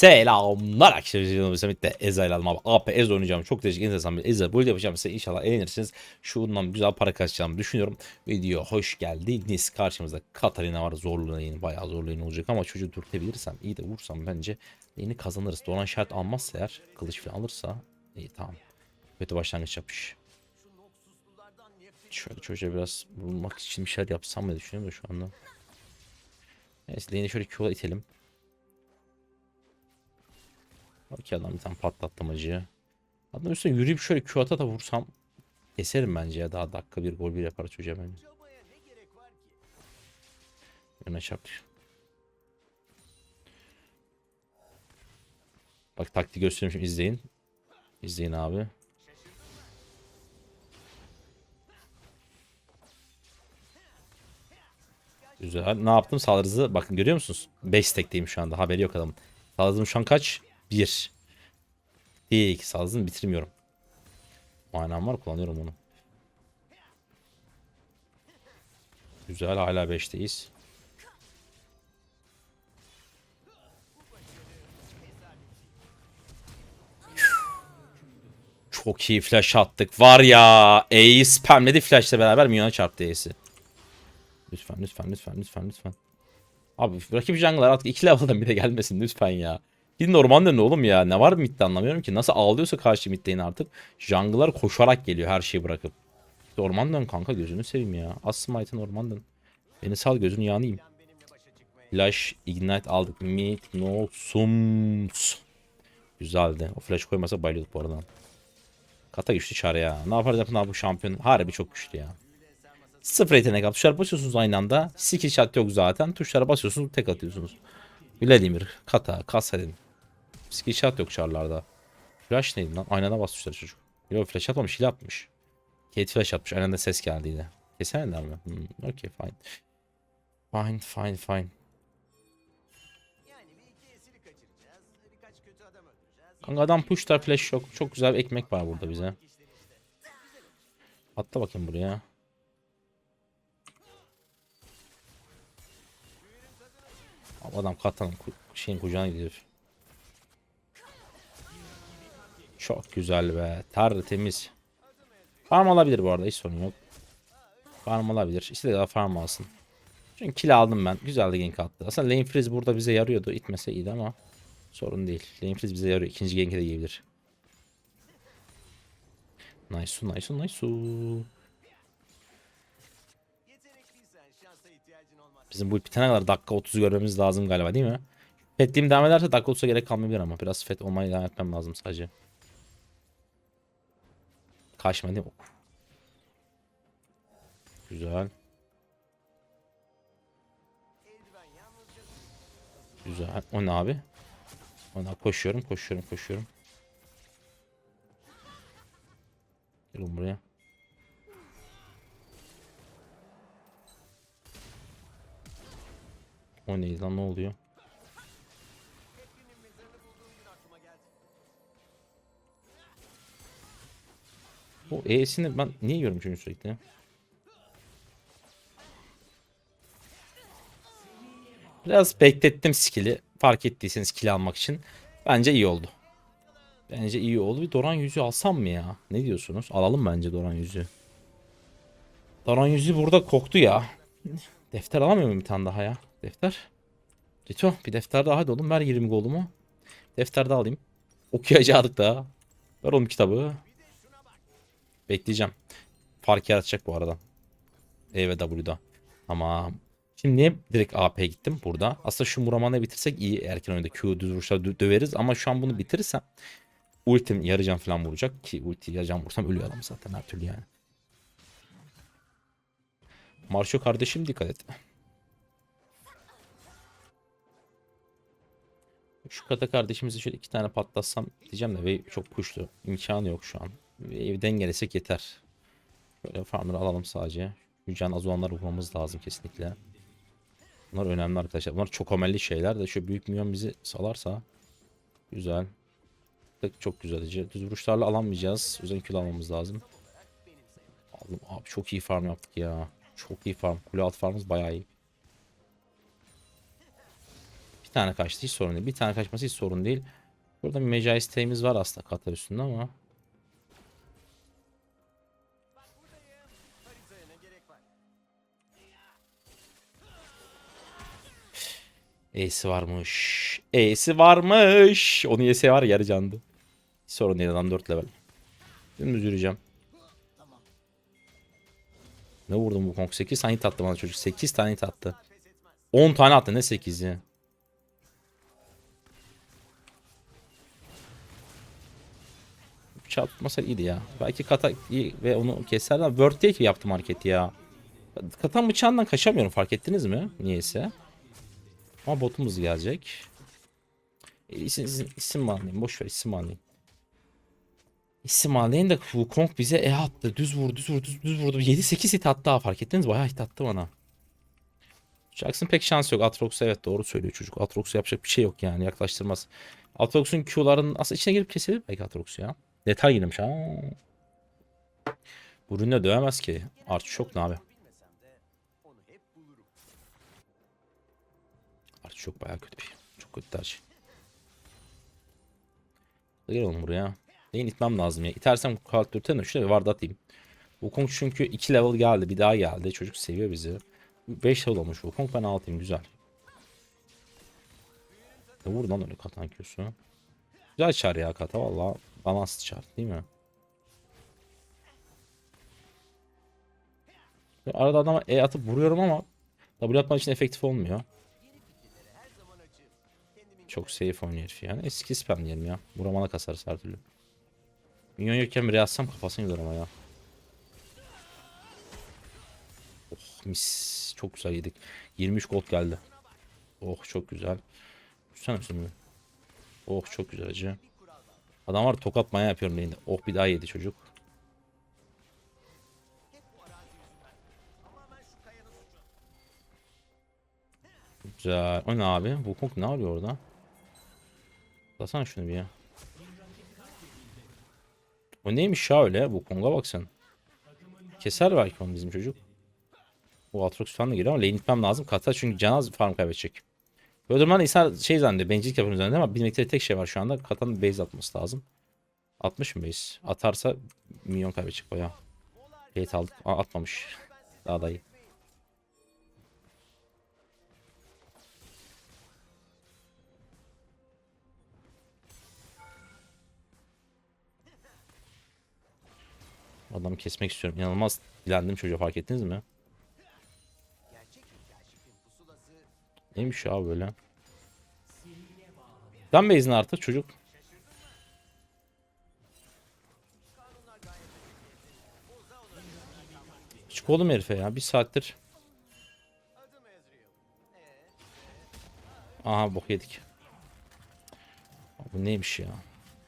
Selamlar arkadaşlar. Samet'te Ezreal aldım abi. AP Ez oynayacağım. Çok değişik enteresan bir Ezreal build yapacağım size. İnşallah eğlenirsiniz. Şundan güzel para kazanacağımı düşünüyorum. Video hoş geldiniz. Karşımızda Katarina var. Zorlu lane. Bayağı zorlu lane olacak ama çocuğu dürtebilirsem iyi de vursam bence lane'i kazanırız. Doran şart almazsa eğer kılıç falan alırsa iyi tamam. Kötü başlangıç yapış. Şöyle çocuğa biraz vurmak için bir şeyler yapsam mı düşünüyorum da şu anda. Neyse lane'i şöyle Q'la itelim. Okey adam bir tane patlattım acıyı. Adam üstüne yürüyüp şöyle Q da vursam keserim bence ya. Daha dakika bir gol bir yapar çocuğa bence. Yöne çarp. Bak taktiği göstereyim şimdi izleyin. İzleyin abi. Güzel. Ne yaptım? Saldırı hızı. Bakın görüyor musunuz? 5 stackteyim şu anda. Haberi yok adamın. Saldırı hızım şu an kaç? 1. Değil. Saldırı hızını bitirmiyorum. Manam var kullanıyorum onu. Güzel. Hala 5'teyiz. Çok iyi flash attık. Var ya. E'yi spamledi flashla beraber milyona çarptı E'si. Lütfen lütfen lütfen lütfen lütfen. Abi rakip jungle'lar artık 2 level'dan bile gelmesin lütfen ya. Gidin orman dönün oğlum ya. Ne var midde anlamıyorum ki. Nasıl ağlıyorsa karşı middeyin artık. Jungle'lar koşarak geliyor her şeyi bırakıp. İşte orman dön kanka gözünü seveyim ya. Az smite'ın orman dön. Beni sal gözünü yanayım. Flash ignite aldık. Mid no sums. Güzeldi. O flash koymasa bayılıyorduk bu arada. Kata güçlü çare ya. Ne yapar yapın abi bu şampiyon. Harbi çok güçlü ya. Sıfır yetenek al. Tuşlara basıyorsunuz aynı anda. Skill shot yok zaten. Tuşlara basıyorsunuz tek atıyorsunuz. Vladimir, Kata, Kasadin. Skill shot yok çarlarda. Flash neydi lan? Aynı anda bas tuşlara çocuk. Yok flash atmamış, hile atmış. Kate flash atmış. Aynı anda ses geldiydi. Kesemediler mi? Hmm, okay fine. Fine, fine, fine. Kanka adam push'lar flash yok. Çok güzel bir ekmek var burada bize. Atla bakayım buraya. Abi Adam katanın şeyin kucağına gidiyor. Çok güzel be. Tertemiz. Farm alabilir bu arada hiç sorun yok. Farm alabilir. İstediği kadar farm alsın. Çünkü kill aldım ben. Güzel de gank attı. Aslında lane freeze burada bize yarıyordu. İtmese iyiydi ama sorun değil. Lane freeze bize yarıyor. İkinci gank'e de yiyebilir. Nice, nice, nice. Şansa ihtiyacın olmaz. Bizim bu bitene kadar dakika 30'u görmemiz lazım galiba değil mi? Fetliğim devam ederse dakika 30'a gerek kalmayabilir ama biraz fet olmayı devam etmem lazım sadece. Kaçma değil mi? Güzel. Güzel. O ne abi? Ona koşuyorum, koşuyorum, koşuyorum. Gelin buraya. O neydi lan ne oluyor? O E'sini ben niye yiyorum çünkü sürekli? Biraz beklettim skill'i. Fark ettiyseniz kill almak için. Bence iyi oldu. Bence iyi oldu. Bir Doran yüzü alsam mı ya? Ne diyorsunuz? Alalım bence Doran yüzü. Doran yüzü burada koktu ya. Defter alamıyor muyum bir tane daha ya? Defter. Rito bir defter daha hadi oğlum ver 20 golumu. Defter daha alayım. Okuyacaktık daha. Ver oğlum kitabı. Bekleyeceğim. Fark yaratacak bu arada. E ve W'da. Tamam. Şimdi niye direkt AP'ye gittim burada? Aslında şu Muraman'ı bitirsek iyi. Erken oyunda Q düz vuruşlar dö- döveriz. Ama şu an bunu bitirirsem ultim yarı can falan vuracak. Ki ulti yarı can vursam ölüyor adam zaten her türlü yani. Marşo kardeşim dikkat et. Şu kata kardeşimizi şöyle iki tane patlatsam diyeceğim de ve çok pushlu. İmkanı yok şu an. Ve dengelesek yeter. Böyle farmları alalım sadece. Şu can az olanları vurmamız lazım kesinlikle. Bunlar önemli arkadaşlar. Bunlar çok amelli şeyler de şu büyük milyon bizi salarsa güzel. Çok güzel. Düz vuruşlarla alamayacağız. O kilo almamız lazım. Aldım. Abi çok iyi farm yaptık ya. Çok iyi farm. Kule alt farmımız bayağı iyi. İki tane kaçtı hiç sorun değil. Bir tane kaçması hiç sorun değil. Burada bir meca isteğimiz var aslında kata üstünde ama. E'si varmış. E'si varmış. Onu yese var ya, yarı candı. Hiç sorun değil adam 4 level. Dümdüz yürüyeceğim. Ne vurdum bu konk? 8 tane hit attı bana çocuk. 8 tane hit attı. Pes etmez. 10 tane attı ne 8'i? Bıçağı tutmasa iyiydi ya. Belki kata ve onu keserler. Word diye yaptım hareketi ya. Katan bıçağından kaçamıyorum fark ettiniz mi? Niyeyse. Ama botumuz gelecek. E, isim, isim, isim mi alayım? Boş ver isim alayım. İsim alayım da Wukong bize E attı. Düz vurdu, düz vurdu, düz, düz vurdu. 7-8 hit attı ha fark ettiniz? Bayağı hit attı bana. Jackson pek şansı yok. Atrox evet doğru söylüyor çocuk. Atrox yapacak bir şey yok yani yaklaştırmaz. Atrox'un Q'ların aslında içine girip kesebilir belki Atrox ya. Detay girmiş ha. Ürünle dövemez ki. Artı çok ne abi? Artı çok bayağı kötü bir. Çok kötü tercih. Gel oğlum buraya. Neyin itmem lazım ya. İtersem de şuraya bir vardı atayım. Wukong çünkü 2 level geldi. Bir daha geldi. Çocuk seviyor bizi. 5 level olmuş Wukong. Ben altayım. Güzel. Ne vur lan öyle katan Q'su. Güzel çar ya kata valla. Balans çar değil mi? Ve Arada adama E atıp vuruyorum ama W atmak için efektif olmuyor. Çok safe oynuyor herif yani. Eski spam diyelim ya. Vuramana kasarız her türlü. Minyon yokken bir atsam kafasını gider ama ya. Oh mis. Çok güzel yedik. 23 gold geldi. Oh çok güzel. Tutsana üstümü. Oh çok güzel acı. Adam var tokat maya yapıyorum neyinde. Oh bir daha yedi çocuk. Güzel. O ne abi? Wukong ne arıyor orada? Basana şunu bir ya. O neymiş ya öyle? Wukong'a bak sen. Keser belki onu bizim çocuk. Bu Atrox falan da geliyor ama lane gitmem lazım. Kata çünkü Canaz farm kaybedecek. Böyle durumlarda insan şey zannediyor. Bencillik yapıyor zannediyor ama bilmekte tek şey var şu anda. Kata'nın base atması lazım. Atmış mı base? Atarsa milyon kaybedecek bayağı. Bait aldık. Aa, atmamış. Daha da iyi. Adamı kesmek istiyorum. İnanılmaz dilendim çocuğa fark ettiniz mi? Neymiş ya böyle? Dan base'in artık çocuk. Çık oğlum herife ya. Bir saattir. Aha bok yedik. Bu neymiş ya?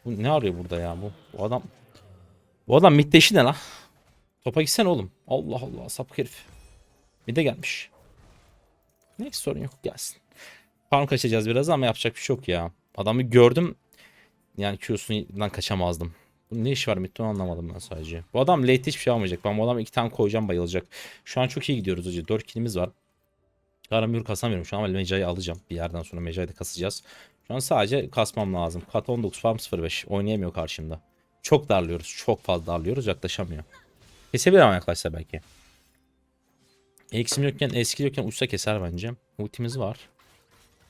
Bu ne arıyor burada ya bu? Bu adam Bu adam midde işi ne la? Topa gitsene oğlum. Allah Allah sapık herif. Midde gelmiş. Neyse sorun yok gelsin. Farm kaçacağız biraz ama yapacak bir şey yok ya. Adamı gördüm. Yani Q'sundan kaçamazdım. Bunun ne işi var midde anlamadım ben sadece. Bu adam late hiçbir şey almayacak. Ben bu adamı iki tane koyacağım bayılacak. Şu an çok iyi gidiyoruz hacı. 4 kilimiz var. Karamür kasamıyorum şu an ama Meca'yı alacağım. Bir yerden sonra Meca'yı da kasacağız. Şu an sadece kasmam lazım. Kat 19 farm 05. Oynayamıyor karşımda. Çok darlıyoruz. Çok fazla darlıyoruz. Yaklaşamıyor. Kesebilir ama yaklaşsa belki. Eksim yokken eski yokken uçsa keser bence. Ultimiz var.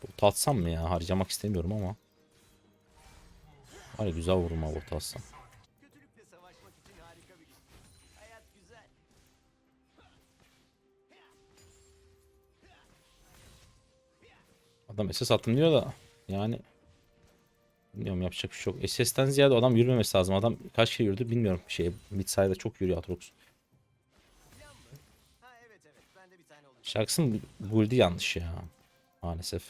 Bot atsam mı ya? Harcamak istemiyorum ama. Var güzel vururum ha bot atsam. Kötülükle savaşmak için harika bir gün. Hayat güzel. Adam SS attım diyor da yani bilmiyorum yapacak bir şey yok. SS'ten ziyade adam yürümemesi lazım. Adam kaç kere yürüdü bilmiyorum. Şey mid side'da çok yürüyor Atrox. Jackson build'i yanlış ya. Maalesef.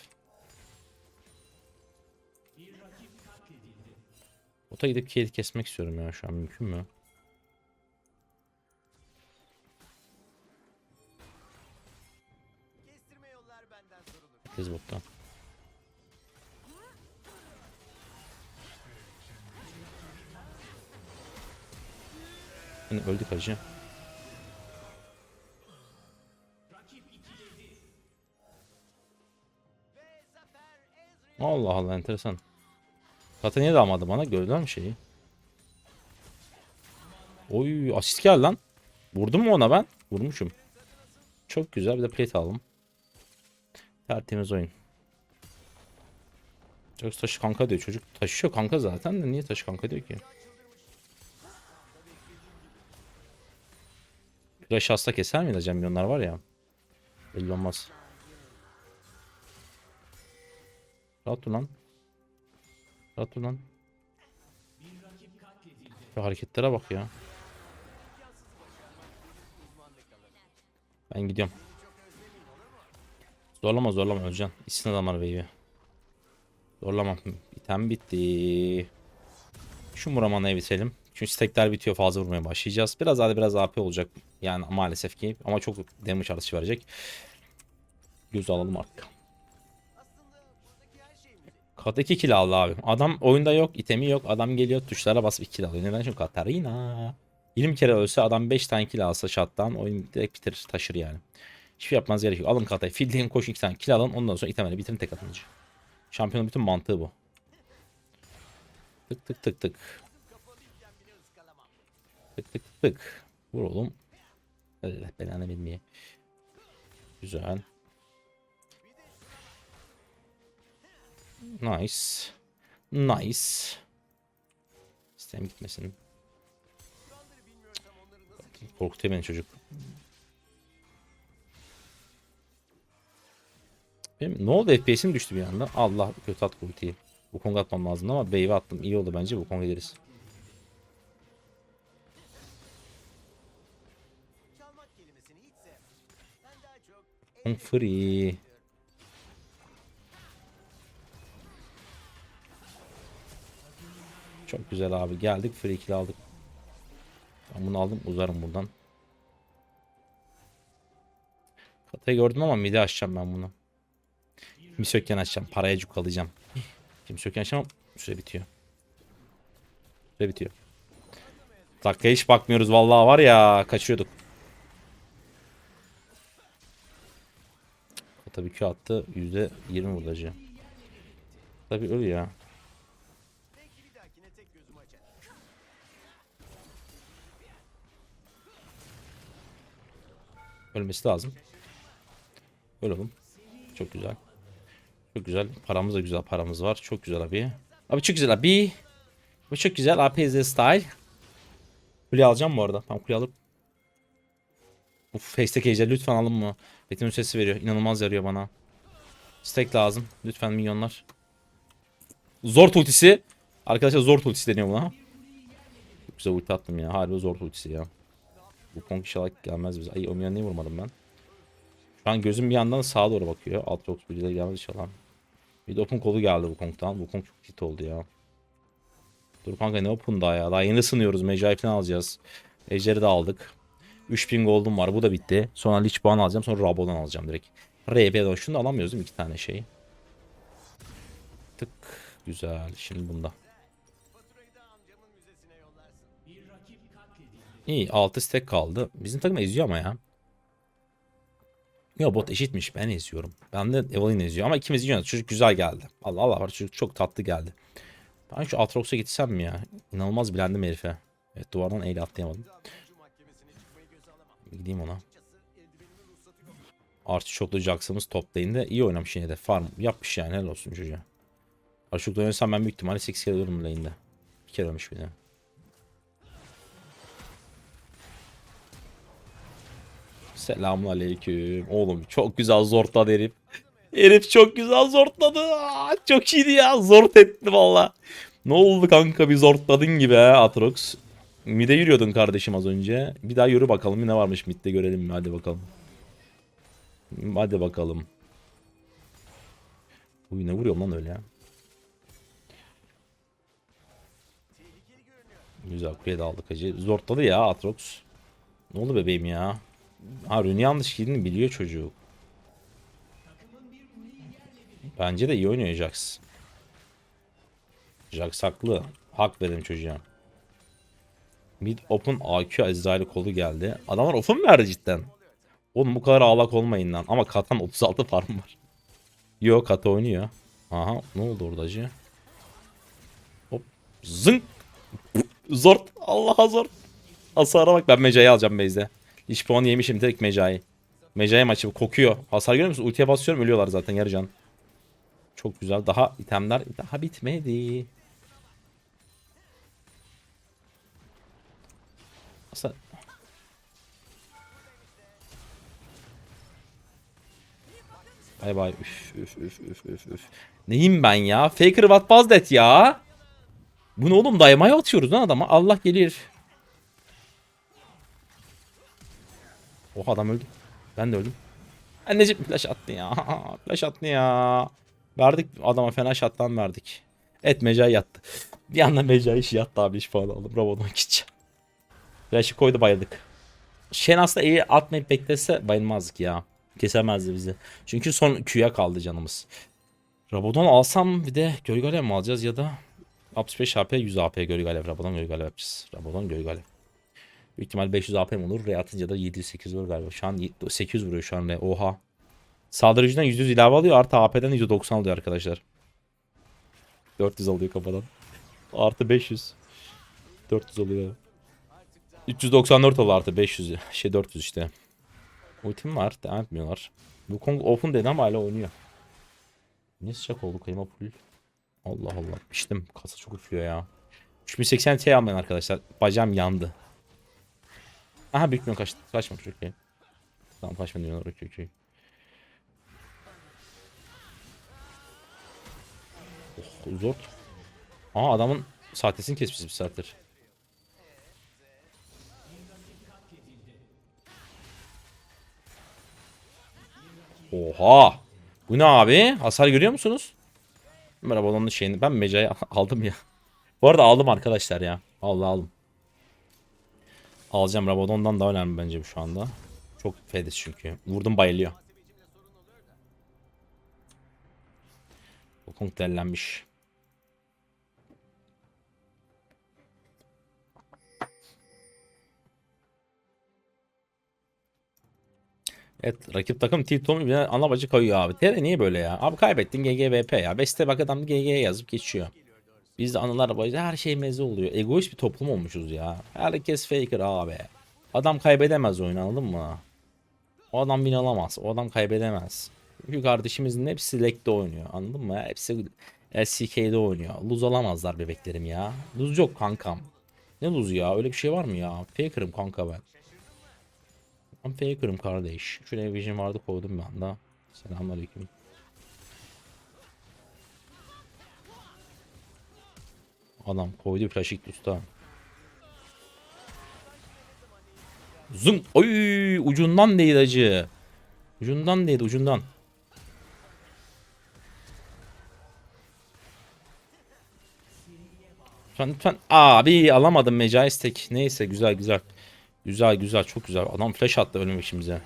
Ota gidip kedi kesmek istiyorum ya şu an mümkün mü? Kız botta. Yani öldük hacı. Allah Allah enteresan. Kata niye dalmadı bana? Gördüler mi şeyi? Oy asist geldi lan. Vurdum mu ona ben? Vurmuşum. Çok güzel bir de plate alalım. Tertemiz oyun. Çok taşı kanka diyor çocuk. Taşıyor kanka zaten de niye taşı kanka diyor ki? Flash hasta keser miydi acaba milyonlar var ya. Belli olmaz. Rahat dur lan. Rahat lan. Şu hareketlere bak ya. Ben gidiyorum. Zorlama zorlama öleceksin. İçsin adamlar wave'i. Zorlamam. İtem bitti. Şu Muramana'yı bitirelim. Çünkü stackler bitiyor fazla vurmaya başlayacağız. Biraz daha biraz AP olacak. Yani maalesef ki. Ama çok damage artışı verecek. Göz alalım artık. Kat 2 kill aldı abi. Adam oyunda yok, itemi yok. Adam geliyor tuşlara basıp 2 kill alıyor. Neden? Çünkü Katarina. 20 kere ölse adam 5 tane kill alsa shot'tan oyun direkt bitirir, taşır yani. Hiçbir şey yapmanız gerek yok. Alın Kata'yı. Filleyin koşun 2 tane kill alın. Ondan sonra itemleri bitirin tek atınca. Şampiyonun bütün mantığı bu. Tık tık tık tık. Tık tık tık. Vur oğlum. Allah belanı bilmeye. Güzel. Nice. Nice. İstem gitmesin. Korkutuyor beni çocuk. Benim, ne oldu FPS'im düştü bir anda. Allah kötü at ultiyi. Bu konga atmam lazım ama wave'e attım. İyi oldu bence bu konga geliriz. Kong free. Çok güzel abi. Geldik free kill aldık. Ben bunu aldım uzarım buradan. Katayı gördüm ama midi açacağım ben bunu. Kimse yokken açacağım. Paraya cukalayacağım. Kimse yokken açacağım ama süre bitiyor. Süre bitiyor. Dakikaya hiç bakmıyoruz vallahi var ya kaçıyorduk. Tabii Q attı. %20 vurdacı. Tabii öyle ya. Ölmesi lazım. Öl oğlum. Çok güzel. Çok güzel. Paramız da güzel paramız var. Çok güzel abi. Abi çok güzel abi. Bu çok güzel. AP is the style. Kule alacağım bu arada. Tamam kule alıp. Uf Face'teki ejder lütfen alın mı? Betim sesi veriyor. İnanılmaz yarıyor bana. Stack lazım. Lütfen minyonlar. Zor ultisi. Arkadaşlar zor ultisi deniyor buna. Çok güzel ulti attım ya. Harbi zor ultisi ya. Bu Kong inşallah gelmez bize. Ay o minyon niye vurmadım ben? Şu an gözüm bir yandan sağa doğru bakıyor. Aatrox birileri gelmez inşallah. Bir de open kolu geldi bu Kong'dan. Bu Kong çok hit oldu ya. Dur kanka ne open daha ya. Daha yeni ısınıyoruz. Mecai falan alacağız. Ejder'i de aldık. 3000 gold'um var. Bu da bitti. Sonra Lich Baan alacağım. Sonra Rabo'dan alacağım direkt. RB'den şunu da alamıyoruz değil mi? İki tane şey. Tık. Güzel. Şimdi bunda. İyi 6 stack kaldı. Bizim takım eziyor ama ya. Ya bot eşitmiş ben eziyorum. Ben de Evelyn eziyor ama ikimiz eziyoruz. Çocuk güzel geldi. Allah Allah var çocuk çok tatlı geldi. Ben şu Atrox'a gitsem mi ya? İnanılmaz bilendim herife. Evet duvardan eyle atlayamadım. Gideyim ona. Artı çoklu Jax'ımız top lane'de iyi oynamış yine de. Farm yapmış yani helal olsun çocuğa. Artı çoklu oynasam ben büyük ihtimalle 8 kere ölürüm lane'de. Bir kere ölmüş bir de. Selamun aleyküm. Oğlum çok güzel zortladı herif. Herif çok güzel zortladı. Aa, çok iyiydi ya. Zort etti valla. Ne oldu kanka bir zortladın gibi ha Atrox. Mide yürüyordun kardeşim az önce. Bir daha yürü bakalım ne varmış midde görelim hadi bakalım. Hadi bakalım. Uy ne vuruyorum lan öyle ya. Güzel kuleye de aldık hacı. Zortladı ya Atrox. Ne oldu bebeğim ya? Ha yanlış girdiğini biliyor çocuk. Bence de iyi oynuyor Jax. Jax haklı. Hak verin çocuğa. Mid open AQ Azrail kolu geldi. Adamlar open mu verdi cidden? Oğlum bu kadar ağlak olmayın lan. Ama Katan 36 farm var. Yo Kata oynuyor. Aha ne oldu orada acı? Hop zınk. Zort. Allah'a zor. Hasara bak ben Meca'yı alacağım base'de. İş puanı yemişim direkt Meca'yı. Meca'ya maçı kokuyor. Hasar görüyor musun? Ultiye basıyorum ölüyorlar zaten yarı can. Çok güzel. Daha itemler daha bitmedi. Hasar... Bay bay. Üf üf üf üf üf üf. Neyim ben ya? Faker what was that ya? Bu ne oğlum daymaya atıyoruz lan adama. Allah gelir. Oh adam öldü. Ben de öldüm. Anneciğim flash attı ya. flash attı ya. Verdik adama fena şattan verdik. Et Mecai yattı. Bir anda Mecai işi yattı abi iş falan aldım. Bravo'dan gideceğim. Flash'ı koydu bayıldık. Shen aslında iyi atmayıp beklese bayılmazdık ya. Kesemezdi bizi. Çünkü son Q'ya kaldı canımız. Rabadon alsam bir de Gölgalev mi alacağız ya da 65 HP 100 AP Gölgalev. Rabadon Gölgalev yapacağız. Rabadon Gölgalev. Büyük ihtimal 500 AP olur? Re atınca da 700-800 vurur galiba. Şu an 800 vuruyor şu an Re. Oha. Saldırıcıdan %100 ilave alıyor. Artı AP'den %90 alıyor arkadaşlar. 400 alıyor kafadan. Artı 500. 400 alıyor. 394 oldu artı 500. Şey 400 işte. Ultim var. Devam etmiyorlar. Bu Kong open dedi ama hala oynuyor. Ne sıcak oldu kayma full. Allah Allah. Piştim. Kasa çok üflüyor ya. 3080 Ti almayın arkadaşlar. Bacağım yandı. Aha büyük kaçtı. Kaçmamış okey. Tamam kaçmadı diyorlar okey okey. Oh zor. Aa adamın saatesini kesmişiz bir saattir. Oha. Bu ne abi? Hasar görüyor musunuz? Merhaba onun şeyini. Ben mecayı aldım ya. Bu arada aldım arkadaşlar ya. Vallahi aldım. Alacağım Rabadon'dan daha önemli bence şu anda. Çok fedis çünkü. Vurdum bayılıyor. Okung dellenmiş. Evet rakip takım T-Tom bir ana bacı kayıyor abi. TR niye böyle ya? Abi kaybettin GGVP ya. Beste bak adam GG yazıp geçiyor. Biz de anılar bacı her şey meze oluyor. Egoist bir toplum olmuşuz ya. Herkes faker abi. Adam kaybedemez oyunu anladın mı? O adam win alamaz. O adam kaybedemez. Çünkü kardeşimizin hepsi lekte oynuyor. Anladın mı? Hepsi LCK'de oynuyor. Lose alamazlar bebeklerim ya. Lose yok kankam. Ne lose ya? Öyle bir şey var mı ya? Faker'ım kanka ben. Ben faker'ım kardeş. Şuraya vision vardı koydum ben de. Selamünaleyküm. Adam koydu flash ilk usta. Zoom. Oy ucundan değil acı. Ucundan değil ucundan. Lütfen lütfen. Abi alamadım Mecais. Neyse güzel güzel. Güzel güzel çok güzel. Adam flash attı ölüm işimize.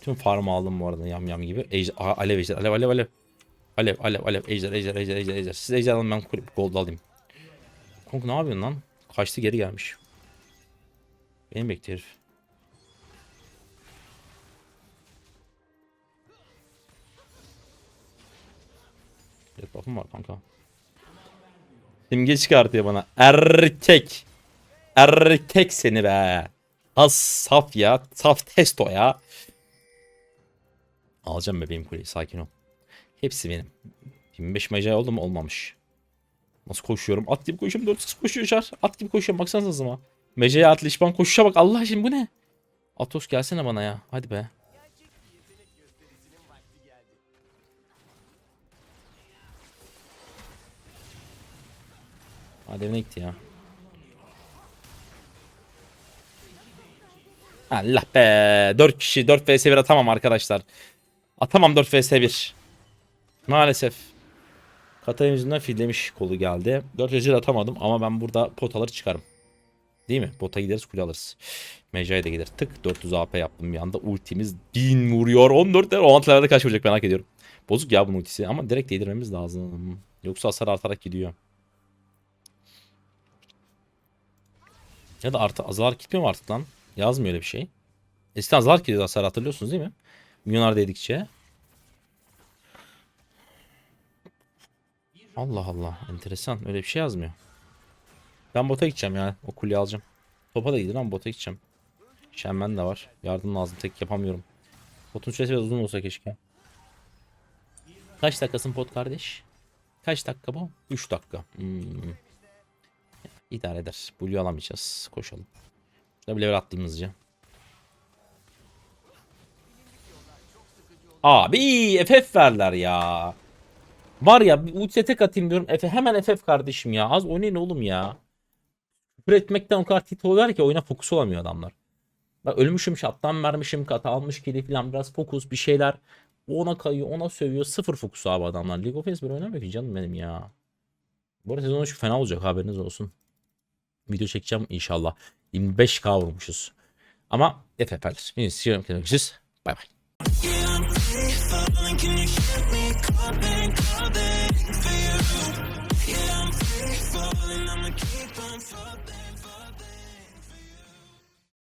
Tüm farmı aldım bu arada yam yam gibi. Ejder, alev ejder alev alev alev. Alev alev alev ejder ejder ejder ejder ejder. Siz ejder alın ben gold alayım. Kong ne yapıyorsun lan? Kaçtı geri gelmiş. Beni bekliyor herif. Buff'um var kanka. Simge çıkartıyor bana. Erkek. Erkek seni be. Az saf ya. Saf testo ya. Alacağım bebeğim kuleyi sakin ol. Hepsi benim. 25 mecai oldu mu? Olmamış. Nasıl koşuyorum? At gibi koşuyorum. 4 koşuyor çar. At gibi koşuyorum. Baksanıza hızıma. Mecai at lişban koşuşa bak. Allah aşkına bu ne? Atos gelsene bana ya. Hadi be. Hadi evine gitti ya. Allah be. 4 kişi 4 vs 1 atamam arkadaşlar. Atamam 4 vs 1. Maalesef. Katayın yüzünden fillemiş kolu geldi. 4 vs 1 atamadım ama ben burada potaları çıkarım. Değil mi? Bota gideriz kule alırız. Mecai de gider. Tık 400 AP yaptım bir anda. Ultimiz 1000 vuruyor. 14 o antlarda kaç vuracak merak ediyorum. Bozuk ya bunun ultisi ama direkt yedirmemiz lazım. Yoksa hasar artarak gidiyor. Ya da artı azalarak gitmiyor mu artık lan? Yazmıyor öyle bir şey. Eskiden azalarak gidiyordu hasar hatırlıyorsunuz değil mi? Milyonar dedikçe. Allah Allah enteresan öyle bir şey yazmıyor. Ben bota gideceğim ya o kuleyi alacağım. Topa da gidin ama bota gideceğim. Şenmen de var. Yardım lazım tek yapamıyorum. Potun süresi biraz uzun olsa keşke. Kaç dakikasın pot kardeş? Kaç dakika bu? 3 dakika. Hmm. İdare eder. Blue alamayacağız. Koşalım. Bir level atlayayım hızlıca. Abi FF verler ya. Var ya ultiye tek atayım diyorum. Efe hemen FF kardeşim ya. Az oynayın oğlum ya. Küfür o kadar tilt oluyorlar ki oyuna fokus olamıyor adamlar. Bak ölmüşüm şattan vermişim kata almış kili falan biraz fokus bir şeyler. Ona kayıyor ona sövüyor. Sıfır fokus abi adamlar. League of Legends böyle oynamıyor ki canım benim ya. Bu arada sezon 3 fena olacak haberiniz olsun. Video çekeceğim inşallah. 25k vurmuşuz. Ama evet efendim. Şimdi siyorum kendimiz. Bay bay. Can you